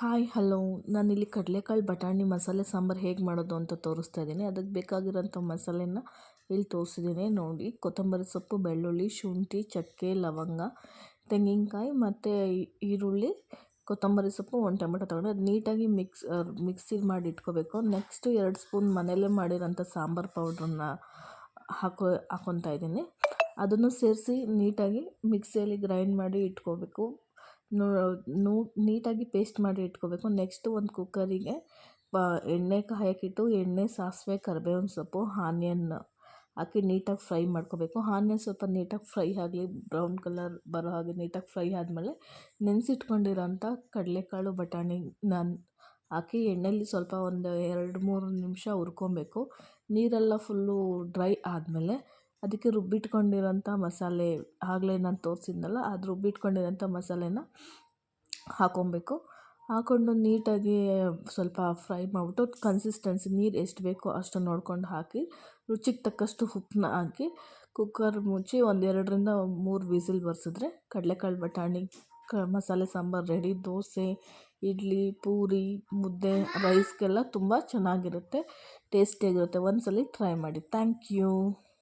Hi, hello. ನಾನಿಲ್ಲಿ ಕಡಲೆಕಾಳು ಬಟಾಣಿ ಮಸಾಲೆ ಸಾಂಬಾರು ಹೇಗೆ ಮಾಡೋದು ಅಂತ ತೋರಿಸ್ತಾ ಇದ್ದೀನಿ. ಅದಕ್ಕೆ ಬೇಕಾಗಿರೋಂಥ ಮಸಾಲೆನ ಇಲ್ಲಿ ತೋರಿಸಿದ್ದೀನಿ. ನೋಡಿ, ಕೊತ್ತಂಬರಿ ಸೊಪ್ಪು, ಬೆಳ್ಳುಳ್ಳಿ, ಶುಂಠಿ, ಚಕ್ಕೆ, ಲವಂಗ, ತೆಂಗಿನಕಾಯಿ ಮತ್ತು ಈರುಳ್ಳಿ, ಕೊತ್ತಂಬರಿ ಸೊಪ್ಪು, ಒಂದು ಟೊಮೆಟೊ ತೊಗೊಂಡು ಅದು ನೀಟಾಗಿ ಮಿಕ್ಸ್ ಮಿಕ್ಸಿಗೆ ಮಾಡಿ ಇಟ್ಕೋಬೇಕು. ನೆಕ್ಸ್ಟು ಎರಡು ಸ್ಪೂನ್ ಮನೆಯಲ್ಲೇ ಮಾಡಿರೋಂಥ ಸಾಂಬಾರು ಪೌಡ್ರನ್ನ ಹಾಕೋ ಹಾಕ್ಕೊತಾ ಇದ್ದೀನಿ. ಅದನ್ನು ಸೇರಿಸಿ ನೀಟಾಗಿ ಮಿಕ್ಸಿಯಲ್ಲಿ ಗ್ರೈಂಡ್ ಮಾಡಿ ಇಟ್ಕೋಬೇಕು. ನೂ ನೀಟಾಗಿ ಪೇಸ್ಟ್ ಮಾಡಿ ಇಟ್ಕೋಬೇಕು. ನೆಕ್ಸ್ಟು ಒಂದು ಕುಕ್ಕರಿಗೆ ಪ ಎಣ್ಣೆ ಕಾಯಕ್ಕಿಟ್ಟು, ಎಣ್ಣೆ, ಸಾಸಿವೆ, ಕರಿಬೇವಿನ ಸೊಪ್ಪು, ಆನಿಯನ್ ಹಾಕಿ ನೀಟಾಗಿ ಫ್ರೈ ಮಾಡ್ಕೋಬೇಕು. ಆನಿಯನ್ ಸ್ವಲ್ಪ ನೀಟಾಗಿ ಫ್ರೈ ಆಗಲಿ, ಬ್ರೌನ್ ಕಲರ್ ಬರೋ ಹಾಗೆ ನೀಟಾಗಿ ಫ್ರೈ ಆದಮೇಲೆ ನೆನೆಸಿಟ್ಕೊಂಡಿರೋಂಥ ಕಡಲೆಕಾಳು, ಬಟಾಣಿ ನಾನು ಹಾಕಿ ಎಣ್ಣೆಯಲ್ಲಿ ಸ್ವಲ್ಪ ಒಂದು ಎರಡು ಮೂರು ನಿಮಿಷ ಹುರ್ಕೊಬೇಕು. ನೀರೆಲ್ಲ ಫುಲ್ಲು ಡ್ರೈ ಆದಮೇಲೆ ಅದಕ್ಕೆ ರುಬ್ಬಿಟ್ಕೊಂಡಿರೋಂಥ ಮಸಾಲೆ ಆಗಲೇ ನಾನು ತೋರಿಸಿದ್ನಲ್ಲ, ಅದು ರುಬ್ಬಿಟ್ಕೊಂಡಿರೋಂಥ ಮಸಾಲೆನ ಹಾಕ್ಕೊಬೇಕು ಹಾಕ್ಕೊಂಡು ನೀಟಾಗಿ ಸ್ವಲ್ಪ ಫ್ರೈ ಮಾಡಿಬಿಟ್ಟು ಕನ್ಸಿಸ್ಟೆನ್ಸಿ ನೀರು ಎಷ್ಟು ಬೇಕೋ ಅಷ್ಟು ನೋಡ್ಕೊಂಡು ಹಾಕಿ, ರುಚಿಗೆ ತಕ್ಕಷ್ಟು ಉಪ್ಪನ್ನ ಹಾಕಿ ಕುಕ್ಕರ್ ಮುಚ್ಚಿ ಒಂದೆರಡರಿಂದ ಮೂರು ವಿಸಿಲ್ ಬರ್ಸಿದ್ರೆ ಕಡಲೆಕಾಳು ಬಟಾಣಿ, ಕ ಮಸಾಲೆ ಸಾಂಬಾರು ರೆಡಿ ದೋಸೆ, ಇಡ್ಲಿ, ಪೂರಿ, ಮುದ್ದೆ ರೈಸ್ಗೆಲ್ಲ ತುಂಬ ಚೆನ್ನಾಗಿರುತ್ತೆ ಟೇಸ್ಟಿಯಾಗಿರುತ್ತೆ ಒಂದು ಸಲ ಟ್ರೈ ಮಾಡಿ. Thank you